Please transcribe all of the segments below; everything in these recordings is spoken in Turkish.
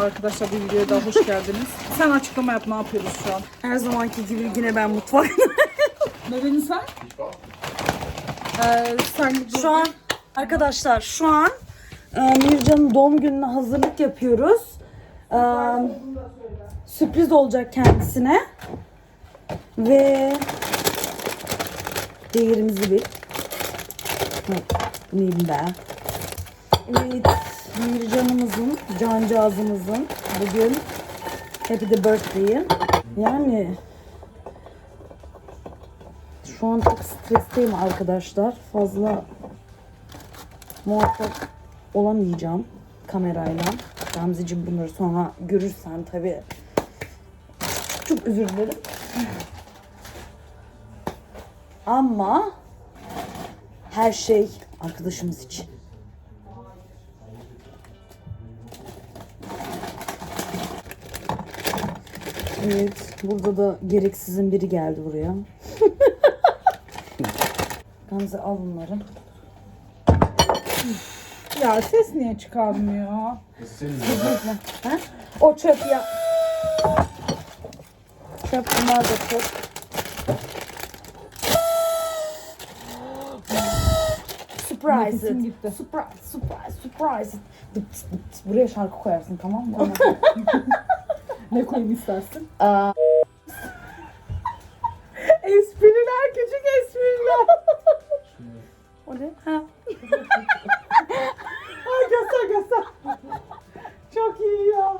Arkadaşlar bir videoya daha hoş geldiniz. Sen açıklama yap ne yapıyoruz şu an? Her zamanki gibi yine ben mutfakta. Nedeni sen? Ee, sen şu an arkadaşlar şu an e, Mircan'ın doğum gününe hazırlık yapıyoruz. E, sürpriz olacak kendisine. Ve değerimizi. Hı, Neyim be? Evet, Mircan'ımızın, cancağızımızın bugün Happy the Birthday'i. Yani şu an çok stresteyim arkadaşlar. Fazla muvaffak olamayacağım kamerayla. Gamzeciğim bunları sonra görürsen tabii çok özür dilerim. Ama her şey arkadaşımız için. Evet, burada da gereksizin biri geldi buraya. Gamze al bunları. ya ses niye çıkarmıyor? Ha? O çöp ya. Çöp bunlar da çöp. Surprise Nefesim it. gitti. Surprise, surprise, surprise. it. Dıp dıp. Buraya şarkı koyarsın tamam mı? Ne koyayım istersin? Aa, Espriler küçük espriler. o ne? Ha. Ay göster göster. Çok iyi ya.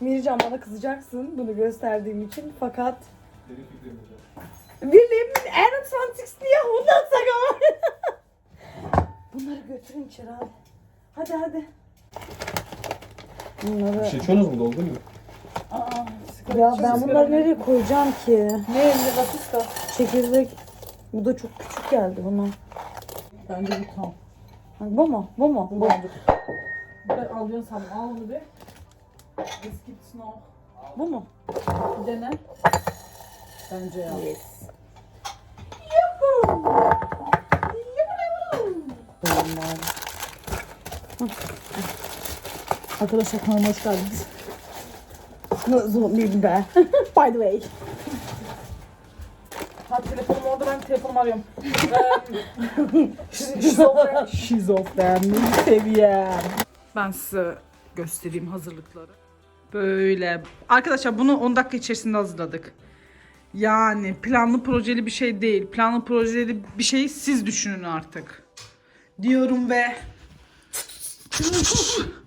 Mircan bana kızacaksın bunu gösterdiğim için fakat William en fantastik niye ondan sakın. Bunları götürün içeri hadi. Hadi hadi. Bunları... Şey içiyorsunuz mu doldu mu? Ya ben bunları nereye koyacağım ki? Ne elinde batista? Çekirdek. Bu da çok küçük geldi buna. Bence bu tam. Ha, Bu mu? Bu mu? Bu. Ben alıyorsun sandım. Al onu bir. Biskit snow. Bu mu? Bir dene. Bence ya. Yes. Arkadaşlar kanalıma hoş geldiniz. Değil be? By the way. Ha telefonum orada ben telefonumu arıyorum. Şizofren. Şizofrenlik seviyem. Ben size göstereyim hazırlıkları. Böyle. Arkadaşlar bunu 10 dakika içerisinde hazırladık. Yani planlı projeli bir şey değil. Planlı projeli bir şeyi siz düşünün artık. Diyorum ve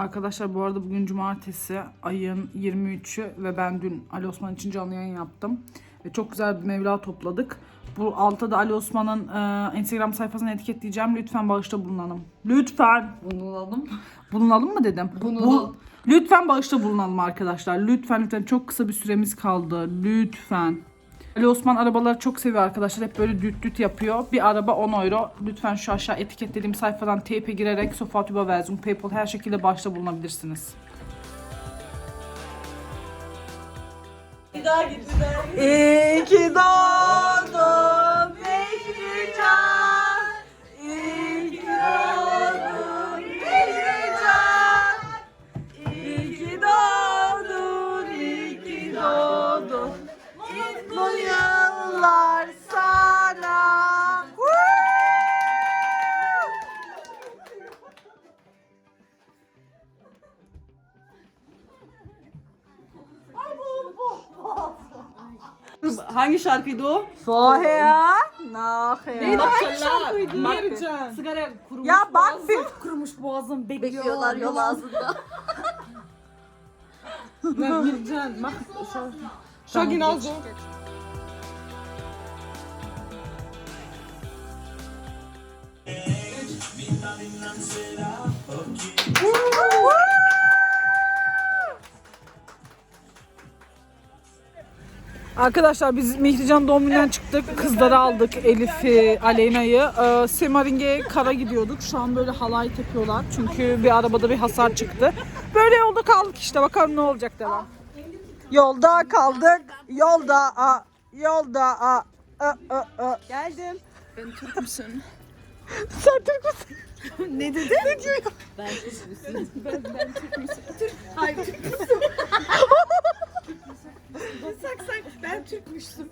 Arkadaşlar bu arada bugün cumartesi ayın 23'ü ve ben dün Ali Osman için canlı yayın yaptım. Ve çok güzel bir mevla topladık. Bu altta da Ali Osman'ın e, Instagram sayfasını etiketleyeceğim. Lütfen bağışta bulunalım. Lütfen. Bulunalım. Bulunalım mı dedim? Bulunalım. lütfen bağışta bulunalım arkadaşlar. Lütfen lütfen çok kısa bir süremiz kaldı. Lütfen. Ali Osman arabaları çok seviyor arkadaşlar. Hep böyle düt düt yapıyor. Bir araba 10 euro. Lütfen şu aşağı etiketlediğim sayfadan teype girerek Sofatuba Vezum, Paypal her şekilde bağışta bulunabilirsiniz. İyi ki doğdun Hangi şarkıydı o? Vorher, nachher. Neydi hangi şarkıydı? Vereceğim. Sigara kurumuş Ya bak boğazı. bir Kurumuş boğazım bekliyorlar. Bekliyorlar yol ağzında. Vereceğim. Bak şu. Şu genauso. Arkadaşlar biz Mihrican doğum gününden çıktık. Kızları aldık. Elif'i, Aleyna'yı. Ee, Semaring'e kara gidiyorduk. Şu an böyle halay tepiyorlar. Çünkü bir arabada bir hasar çıktı. Böyle yolda kaldık işte. Bakalım ne olacak devam. Yolda kaldık. Yolda. A, yolda. A, a, a, a. Geldim. Ben Türk müsün? Sen Türk müsün? ne dedi? Ne diyor? Ben Türk müsün? Ben, ben Türk müsün? Türk. Hayır Türk müsün? sak sak ben Türkmüşsüm.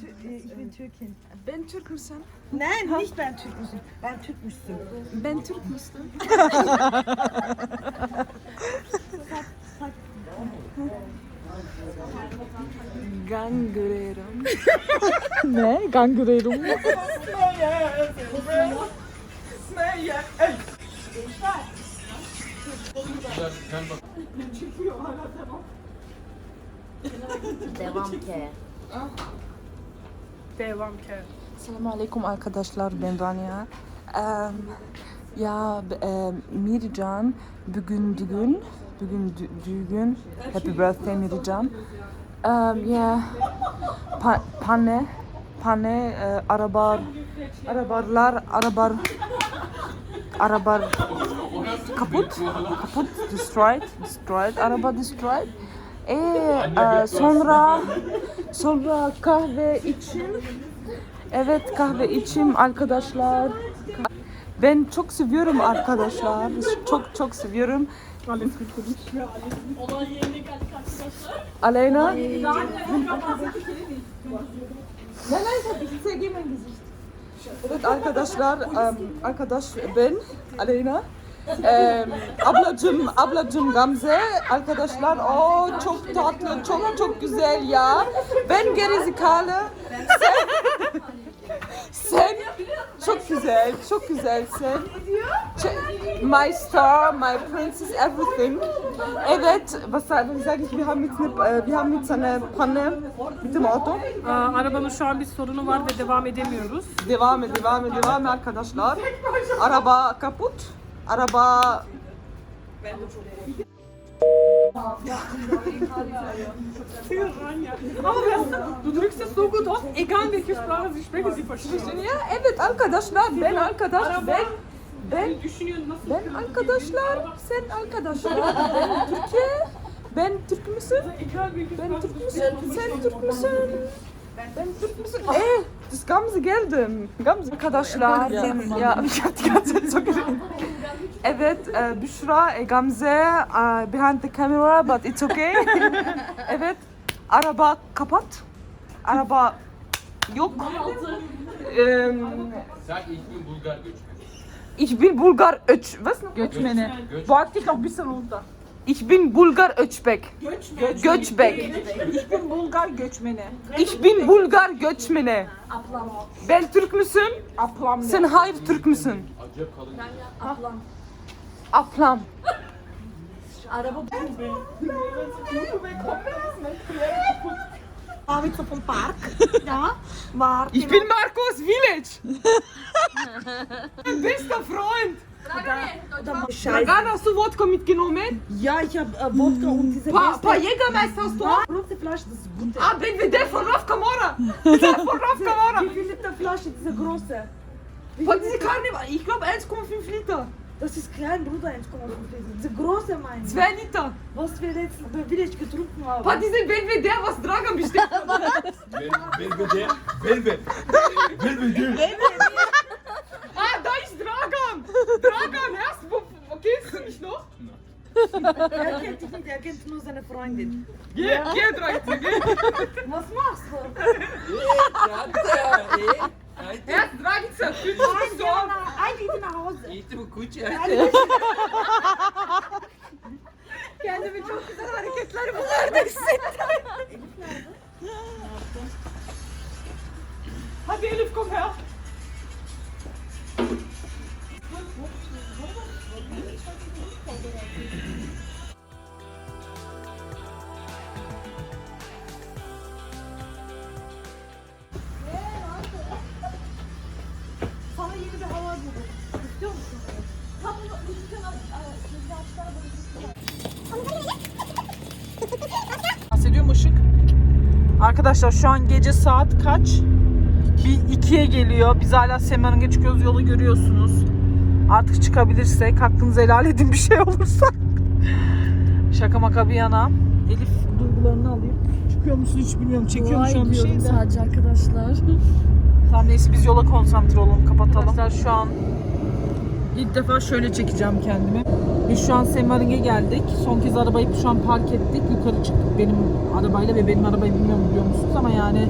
Tü- e, Ich bin Türkin. Ben Türk müsün? Nein, nicht ben Türk müsün. Ben Türkmüşsüm. Ben Türk müsün? Gangrerum. Ne? Gangrerum mu? Devam ke. Devam ki. Selamun Aleyküm arkadaşlar ben Rania. Em, ya e, Mircan bugün düğün bugün dü- düğün Happy birthday Mircan. Um, ya pa, pane pane e, araba arabalar arabar arabar kaput kaput destroyed destroyed araba destroyed e, e, sonra sonra kahve içim Evet kahve içim arkadaşlar. Ben çok seviyorum arkadaşlar. Çok çok seviyorum. Aleyna. Evet arkadaşlar, arkadaş ben Aleyna. Em, ablacım, ablacım Gamze. Arkadaşlar o çok tatlı, çok çok güzel ya. Ben gerizekalı. Sen çok güzel, çok güzelsin. My star, my princess, everything. Evet, was sage ich? Wir haben jetzt eine, wir haben jetzt eine Panne mit dem Auto. Aa, arabanın şu an bir sorunu var ve devam edemiyoruz. Devam et, devam et, devam et arkadaşlar. Araba kaput. Araba drückst so gut aus, egal welche Sprache sie sprechen, sie verstehen. ya evet arkadaşlar ben arkadaş ben ben ben arkadaşlar sen arkadaşlar ben Türkiye ben Türk müsün? Ben Türk müsün? Sen Türk müsün? Ey, das Gamze geldim. Gamze arkadaşlar. Ya ich hab die ganze Zeit so geredet. Evet, e, Büşra, e, Gamze, e, behind the camera, but it's okay. evet, araba kapat. Araba yok. Em, Sag ich bin Bulgar göçmen. ich bin Bulgar Öç... Was? Göçmeni. Göç- Bak dich noch ein bisschen runter. Ich bin Bulgar Öçbek. Göçbek. Ich bin Bulgar göçmeni. Ich bin Bulgar göçmeni. Ben Türk müsün? Ablam Sen hayır Türk müsün? Acayip kalın. Ablam. David vom Park. Ja, war. Ich bin Marcos Village. bester Freund. Scheiße. Dragan, hast du Wodka mitgenommen? Ja, ich habe äh, Wodka und diese Pa, beste- pa Jägermeister hast du auch? Große Flasche, das ist gute. Ah, bin wir der von Rav Kamora. Der von Rav Kamora. Wie viel Liter Flasche, diese große? Wie Von viel diese Liter? Karneval, ich glaube 1,5 Liter. Das ist klein, Bruder, 1,5 Liter. Diese große meine ich. 2 Liter. Was wir letztens bei Village getrunken haben. Pa diese Belvedere, was Dragan bestellt hat. Belvedere. Belvedere. Belvedere. Er kennt dich nicht, er kennt nur seine Freundin. Geh, geh, Dragan, geh. Was machst du? Erst Dragica, fühlt Ein sich so Jahr an. nach, ein Liter nach Hause. Kendimi çok güzel hareketleri bunlar hissettim. Hadi Elif komm her. Sana yeni hava buldum. İstiyor musun? Tam bu dükkanı sizden Bahsediyorum ışık. Arkadaşlar şu an gece saat kaç? Bir ikiye geliyor. Biz hala Semer'in çıkıyoruz. Yolu görüyorsunuz. Artık çıkabilirsek hakkınızı helal edin bir şey olursa. Şaka maka bir yana. Elif duygularını alayım. Çıkıyor musun hiç bilmiyorum. Çekiyor mu şu an bir şey de. sadece arkadaşlar. Tamam neyse biz yola konsantre olalım kapatalım. Arkadaşlar şu an ilk defa şöyle çekeceğim kendimi. Biz şu an Semaring'e geldik. Son kez arabayı şu an park ettik. Yukarı çıktık benim arabayla ve benim arabayı bilmiyorum biliyor musunuz ama yani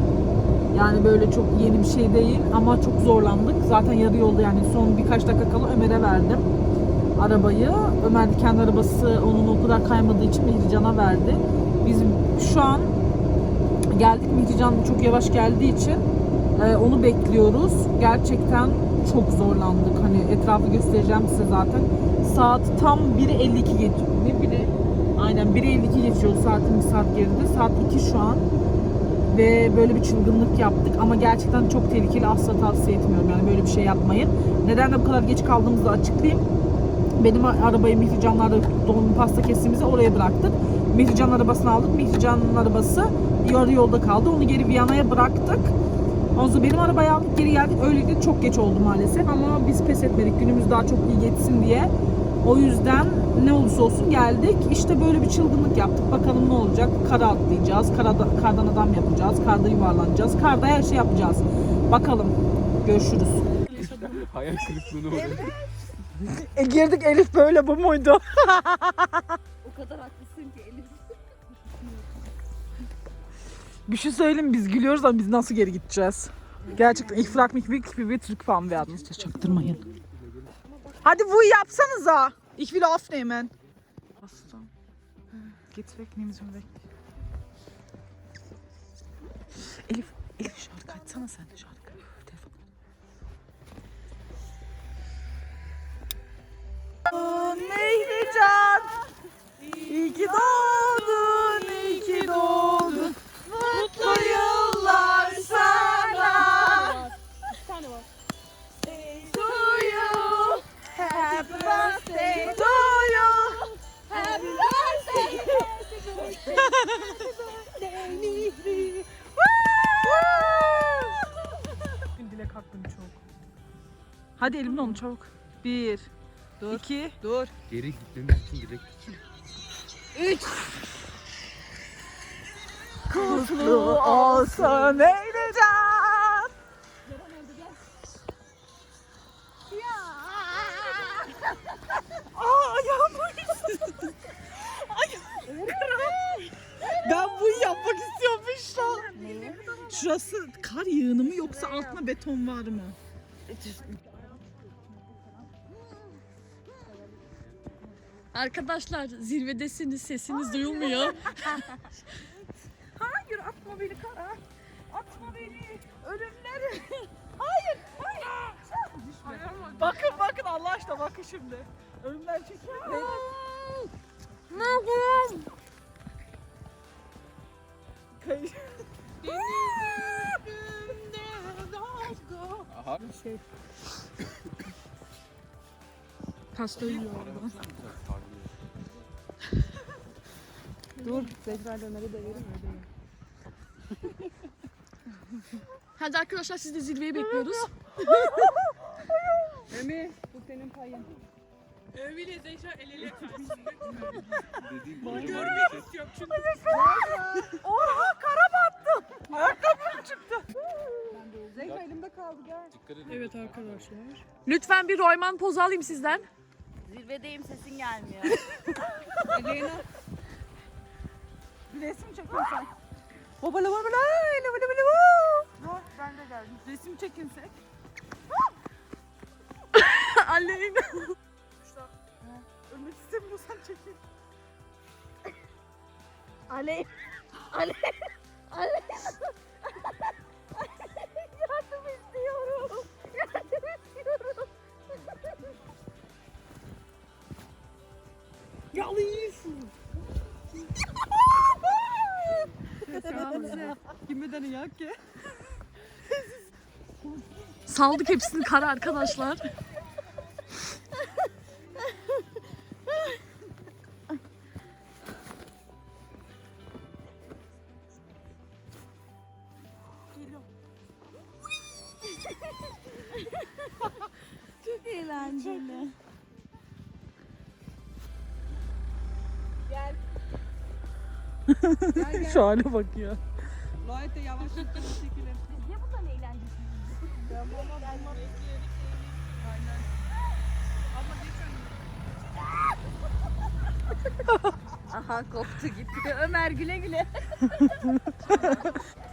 yani böyle çok yeni bir şey değil ama çok zorlandık. Zaten yarı yolda yani son birkaç dakika kala Ömer'e verdim arabayı. Ömer de kendi arabası onun o kadar kaymadığı için Mihrican'a verdi. Biz şu an geldik. Mihrican çok yavaş geldiği için e, onu bekliyoruz. Gerçekten çok zorlandık. Hani etrafı göstereceğim size zaten. Saat tam 1'e 52 geçiyor. Ne biri? Aynen 1'e 52 geçiyor. Saatin bir saat geride. Saat 2 şu an. Ve böyle bir çılgınlık yaptık ama gerçekten çok tehlikeli asla tavsiye etmiyorum yani böyle bir şey yapmayın. Neden de bu kadar geç kaldığımızı açıklayayım. Benim arabayı Mihricanlar'da doğum pasta kestiğimizde oraya bıraktık. Mihrican arabasını aldık. Mihrican'ın arabası yarı yolda kaldı. Onu geri Viyana'ya bıraktık. Ondan benim arabayı aldık geri geldik. Öylelikle çok geç oldu maalesef ama biz pes etmedik. Günümüz daha çok iyi geçsin diye. O yüzden ne olursa olsun geldik. İşte böyle bir çılgınlık yaptık. Bakalım ne olacak? Kara atlayacağız. Karada, kardan adam yapacağız. Karda yuvarlanacağız. Karda her şey yapacağız. Bakalım. Görüşürüz. Hayal kırıklığına uğradım. E girdik Elif böyle bu muydu? O kadar haklısın ki Elif. Bir şey söyleyeyim biz gülüyoruz ama biz nasıl geri gideceğiz? Gerçekten ich frag mich wirklich wie wir zurückfahren werden. İşte çaktırmayın. Hadi bu yapsanıza. Ich will aufnehmen. Aslan. Geht's weg, nehmen Sie ihn weg. Elif, Elif şarkı açsana sen de şarkı. Telefon. Mehrican. İyi ki doğdun, iyi ki doğdun. Mutlu yıllar sana. To Bugün dilek hakkım çok. Hadi elimle onu çabuk. Bir, iki, dur. Geri gitmemiz için direkt Kutlu olsun Eylecan. Aa ayağım uyuştu. Ayağım kram. Ben bu yapmak istiyorum Büşra. Şurası kar yığını mı yoksa altına beton var mı? Arkadaşlar zirvedesiniz sesiniz duyulmuyor. Hayır atma beni kara. Atma beni. Ölümleri. Hayır. Hayır. Bakın bakın Allah aşkına bakın şimdi. Ölümler çekiyor. Ne yapıyorsun? Kayış. Aha. Pasta yiyor orada. Dur tekrar Ömer'e de verin öyle. Hadi arkadaşlar siz de zirveyi bekliyoruz. Ömer bu senin payın. Öyle Zeyşa el ele karşısında Dediğim görmek istiyorum çünkü. Oha kara. Ayakkabım çıktı. Zeyra elimde kaldı gel. Dikkat edin. Evet arkadaşlar. Lütfen bir Royman poz alayım sizden. Zirvedeyim sesin gelmiyor. Elena. Bir resim çekin sen. Babala babala. Öyle böyle böyle. vuu. Ben de geldim. Resim çekinsek. Aleyna. Ölmek istemiyorsan çekin. Aley. Aley. Aley. Yalıyısın. Kimden yak ki? Saldık hepsini kara arkadaşlar. Gel, gel. Şu hale bak ya. Gayet de yavaş yavaş çekilir. Biz niye bundan eğlencesiz? Ya mama bulmak istedik. Aynen. Ama geç önüne. Aha koptu gitti. Ömer güle güle.